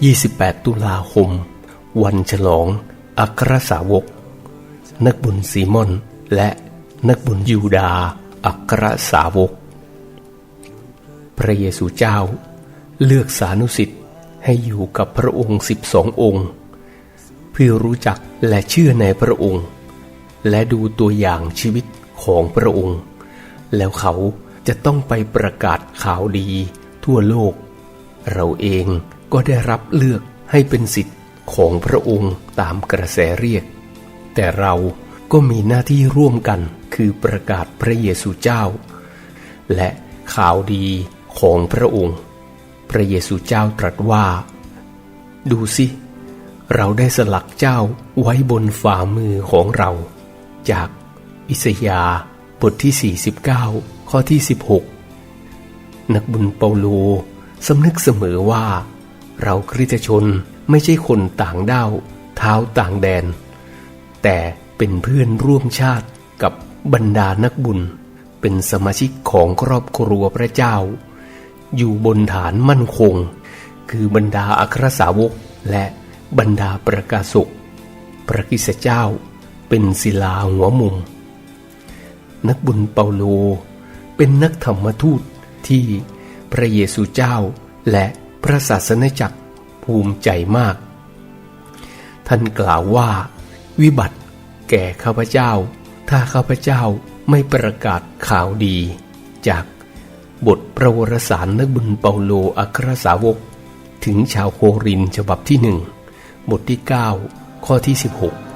28 ตุลาคม วันฉลอง อัครสาวก นักบุญซีมอน และนักบุญยูดา อัครสาวก พระเยซูเจ้า เลือกสานุสิทธิ์ให้อยู่กับพระองค์สิบสององค์ เพื่อรู้จักและเชื่อในพระองค์ และดูตัวอย่างชีวิตของพระองค์ แล้วเขาจะต้องไปประกาศข่าวดีทั่วโลก เราเอง ก็ได้รับเลือกให้เป็นสิทธิ์ของพระองค์ตามกระแสเรียก แต่เราก็มีหน้าที่ร่วมกันคือประกาศพระเยซูเจ้า และข่าวดีของพระองค์ พระเยซูเจ้าตรัสว่า ดูสิ เราได้สลักเจ้าไว้บนฝ่ามือของเรา จากอิสยาบทที่ 49 ข้อที่ 16 นักบุญเปาโลสำนึกเสมอว่า เราคริสตชนไม่ใช่คนต่างด้าวเท้าต่างแดน แต่เป็นเพื่อนร่วมชาติกับบรรดานักบุญ เป็นสมาชิกของครอบครัวพระเจ้า อยู่บนฐานมั่นคง คือบรรดาอัครสาวกและบรรดาประกาศกพระกิสเจ้าเป็นศิลาหัวมุม นักบุญเปาโลเป็นนักธรรมทูตที่พระเยซูเจ้าและ พระศาสนจักรภูมิใจมาก ท่านกล่าวว่า วิบัติแก่ข้าพเจ้า ถ้าข้าพเจ้าไม่ประกาศข่าวดี จากบทประวรสารนักบุญเปาโลอัครสาวก ถึงชาวโครินฉบับที่หนึ่งบทที่ 9 ข้อที่ 16